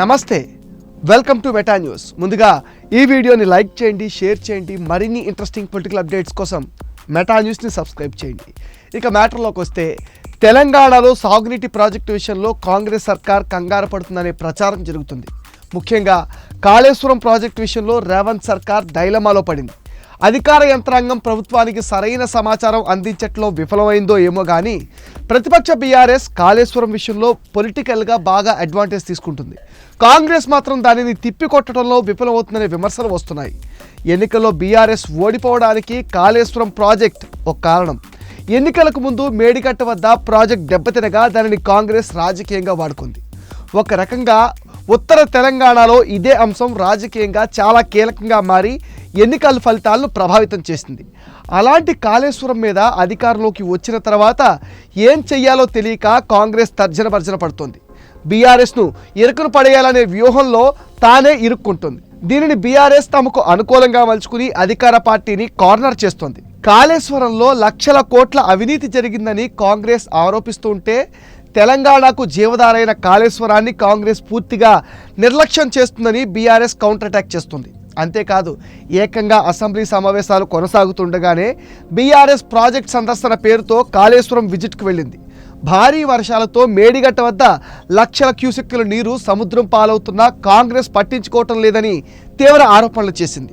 నమస్తే. Welcome to meta news ముందుగా ఈ వీడియోని లైక్ చేయండి షేర్ చేయండి మరిన్ని ఇంట్రెస్టింగ్ పొలిటికల్ అప్డేట్స్ కోసం మెటా న్యూస్ని సబ్స్క్రైబ్ చేయండి. ఇక మ్యాటర్లోకి వస్తే తెలంగాణలో సాగునీటి ప్రాజెక్టు విషయంలో కాంగ్రెస్ సర్కార్ కంగారు పడుతుందనే ప్రచారం జరుగుతుంది. ముఖ్యంగా కాళేశ్వరం ప్రాజెక్టు విషయంలో రేవంత్ సర్కార్ డైలమాలో పడింది. అధికార యంత్రాంగం ప్రభుత్వానికి సరైన సమాచారం అందించట్లో విఫలమైందో ఏమో కానీ ప్రతిపక్ష బీఆర్ఎస్ కాళేశ్వరం విషయంలో పొలిటికల్గా బాగా అడ్వాంటేజ్ తీసుకుంటుంది. కాంగ్రెస్ మాత్రం దానిని తిప్పికొట్టడంలో విఫలమవుతుందనే విమర్శలు వస్తున్నాయి. ఎన్నికల్లో బీఆర్ఎస్ ఓడిపోవడానికి కాళేశ్వరం ప్రాజెక్ట్ ఒక కారణం. ఎన్నికలకు ముందు మేడిగట్ట వద్ద ప్రాజెక్ట్ దెబ్బతినగా దానిని కాంగ్రెస్ రాజకీయంగా వాడుకుంది. ఒక రకంగా ఉత్తర తెలంగాణలో ఇదే అంశం రాజకీయంగా చాలా కీలకంగా మారి ఎన్నికల ఫలితాలను ప్రభావితం చేసింది. అలాంటి కాళేశ్వరం మీద అధికారంలోకి వచ్చిన తర్వాత ఏం చెయ్యాలో తెలియక కాంగ్రెస్ తర్జన భర్జన పడుతోంది. బీఆర్ఎస్ను ఇరుకును పడేయాలనే వ్యూహంలో తానే ఇరుక్కుంటుంది. దీనిని బీఆర్ఎస్ తమకు అనుకూలంగా మలుచుకుని అధికార పార్టీని కార్నర్ చేస్తోంది. కాళేశ్వరంలో లక్షల కోట్ల అవినీతి జరిగిందని కాంగ్రెస్ ఆరోపిస్తుంటే తెలంగాణకు జీవధారైన కాళేశ్వరాన్ని కాంగ్రెస్ పూర్తిగా నిర్లక్ష్యం చేస్తుందని బీఆర్ఎస్ కౌంటర్ అటాక్ చేస్తుంది. అంతేకాదు ఏకంగా అసెంబ్లీ సమావేశాలు కొనసాగుతుండగానే బీఆర్ఎస్ ప్రాజెక్ట్ సందర్శన పేరుతో కాళేశ్వరం విజిట్కు వెళ్ళింది. భారీ వర్షాలతో మేడిగట్ట వద్ద లక్షల క్యూసెక్కుల నీరు సముద్రం పాలవుతున్నా కాంగ్రెస్ పట్టించుకోవటం లేదని తీవ్ర ఆరోపణలు చేసింది.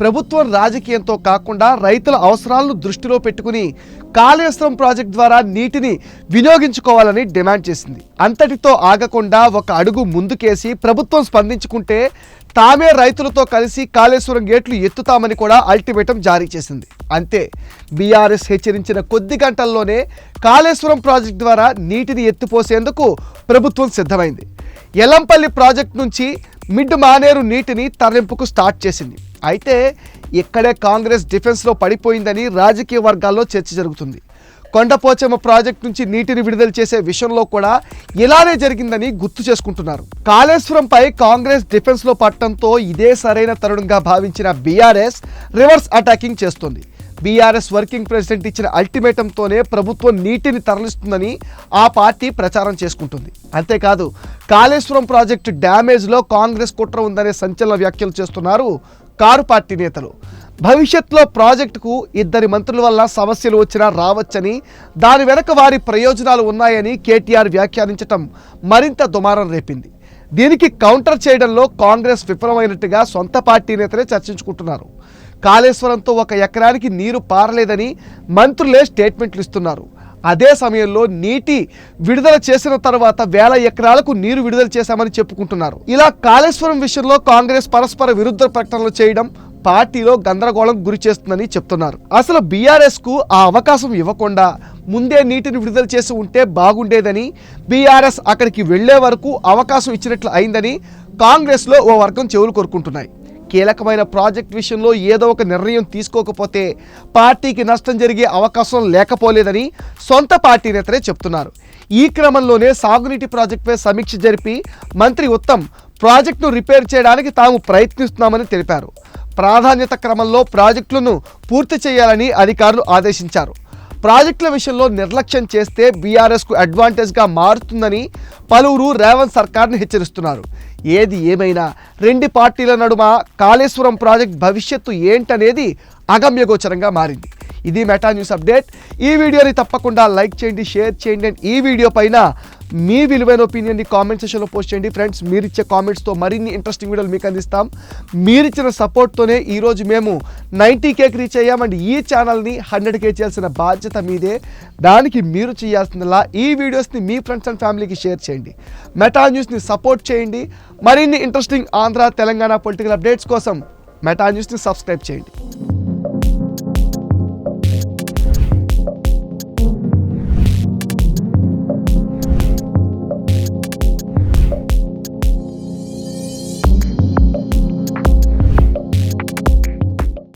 ప్రభుత్వం రాజకీయంతో కాకుండా రైతుల అవసరాలను దృష్టిలో పెట్టుకుని కాళేశ్వరం ప్రాజెక్ట్ ద్వారా నీటిని వినియోగించుకోవాలని డిమాండ్ చేసింది. అంతటితో ఆగకుండా ఒక అడుగు ముందుకేసి ప్రభుత్వం స్పందించుకుంటే తామే రైతులతో కలిసి కాళేశ్వరం గేట్లు ఎత్తుతామని కూడా అల్టిమేటం జారీ చేసింది. అంతే బీఆర్ఎస్ హెచ్చరించిన కొద్ది గంటల్లోనే కాళేశ్వరం ప్రాజెక్ట్ ద్వారా నీటిని ఎత్తిపోసేందుకు ప్రభుత్వం సిద్ధమైంది. ఎల్లంపల్లి ప్రాజెక్ట్ నుంచి మిడ్ మానేరు నీటిని తరలింపుకు స్టార్ట్ చేసింది. అయితే ఇక్కడే కాంగ్రెస్ డిఫెన్స్లో పడిపోయిందని రాజకీయ వర్గాల్లో చర్చ జరుగుతుంది. కొండపోచమ్మ ప్రాజెక్ట్ నుంచి నీటిని విడుదల చేసే విషయంలో కూడా ఇలానే జరిగిందని గుర్తు చేసుకుంటున్నారు. కాళేశ్వరంపై కాంగ్రెస్ డిఫెన్స్లో పట్టడంతో ఇదే సరైన తరుణంగా భావించిన బీఆర్ఎస్ రివర్స్ అటాకింగ్ చేస్తుంది. బీఆర్ఎస్ వర్కింగ్ ప్రెసిడెంట్ ఇచ్చిన అల్టిమేటంతోనే ప్రభుత్వం నీటిని తరలిస్తుందని ఆ పార్టీ ప్రచారం చేసుకుంటుంది. అంతేకాదు కాళేశ్వరం ప్రాజెక్టు డ్యామేజ్లో కాంగ్రెస్ కుట్ర ఉందనే సంచలన వ్యాఖ్యలు చేస్తున్నారు కారు పార్టీ నేతలు. భవిష్యత్తులో ప్రాజెక్టుకు ఇద్దరి మంత్రుల వల్ల సమస్యలు వచ్చినా రావచ్చని దాని వెనక వారి ప్రయోజనాలు ఉన్నాయని కేటీఆర్ వ్యాఖ్యానించటం మరింత దుమారం రేపింది. దీనికి కౌంటర్ చేయడంలో కాంగ్రెస్ విఫలమైనట్టుగా సొంత పార్టీ నేతలే చర్చించుకుంటున్నారు. కాళేశ్వరంతో ఒక ఎకరానికి నీరు పారలేదని మంత్రులే స్టేట్మెంట్లు ఇస్తున్నారు. అదే సమయంలో నీటి విడుదల చేసిన తర్వాత వేల ఎకరాలకు నీరు విడుదల చేశామని చెప్పుకుంటున్నారు. ఇలా కాళేశ్వరం విషయంలో కాంగ్రెస్ పరస్పర విరుద్ధ ప్రకటనలు చేయడం పార్టీలో గందరగోళం గురి చేస్తుందని చెప్తున్నారు. అసలు బీఆర్ఎస్కు ఆ అవకాశం ఇవ్వకుండా ముందే నీటిని విడుదల చేసి ఉంటే బాగుండేదని బీఆర్ఎస్ అక్కడికి వెళ్ళే వరకు అవకాశం ఇచ్చినట్లు అయిందని కాంగ్రెస్లో ఓ వర్గం చెవులు కోరుకుంటున్నాయి. కీలకమైన ప్రాజెక్ట్ విషయంలో ఏదో ఒక నిర్ణయం తీసుకోకపోతే పార్టీకి నష్టం జరిగే అవకాశం లేకపోలేదని సొంత పార్టీ నేతలే చెప్తున్నారు. ఈ క్రమంలోనే సాగునీటి ప్రాజెక్టుపై సమీక్ష జరిపి మంత్రి ఉత్తమ్ ప్రాజెక్టును రిపేర్ చేయడానికి తాము ప్రయత్నిస్తున్నామని తెలిపారు. ప్రాధాన్యత క్రమంలో ప్రాజెక్టులను పూర్తి చేయాలని అధికారులు ఆదేశించారు. ప్రాజెక్టుల విషయంలో నిర్లక్ష్యం చేస్తే బీఆర్ఎస్కు అడ్వాంటేజ్గా మారుతుందని పలువురు రేవంత్ సర్కార్ని హెచ్చరిస్తున్నారు. ఏది ఏమైనా రెండు పార్టీల నడుమ కాళేశ్వరం ప్రాజెక్ట్ భవిష్యత్తు ఏంటనేది అగమ్యగోచరంగా మారింది. ఇది మెటా న్యూస్ అప్డేట్ ఈ వీడియోని తప్పకుండా లైక్ చేయండి షేర్ చేయండి అండ్ ఈ వీడియో పైన మీ విలువైన ఒపీనియన్ని కామెంట్ సెషన్లో పోస్ట్ చేయండి. ఫ్రెండ్స్ మీరు ఇచ్చే కామెంట్స్తో మరిన్ని ఇంట్రెస్టింగ్ వీడియోలు మీకు అందిస్తాం. మీరిచ్చిన సపోర్ట్తోనే ఈరోజు మేము నైంటీ కేకి రీచ్ అయ్యాం అండ్ ఈ ఛానల్ని హండ్రెడ్ కే చేయాల్సిన బాధ్యత మీదే. దానికి మీరు చేయాల్సిందలా ఈ వీడియోస్ని మీ ఫ్రెండ్స్ అండ్ ఫ్యామిలీకి షేర్ చేయండి. మెటా న్యూస్ని సపోర్ట్ చేయండి. మరిన్ని interesting Andhra Telangana political updates కోసం మెటా న్యూస్ని సబ్స్క్రైబ్ చేయండి.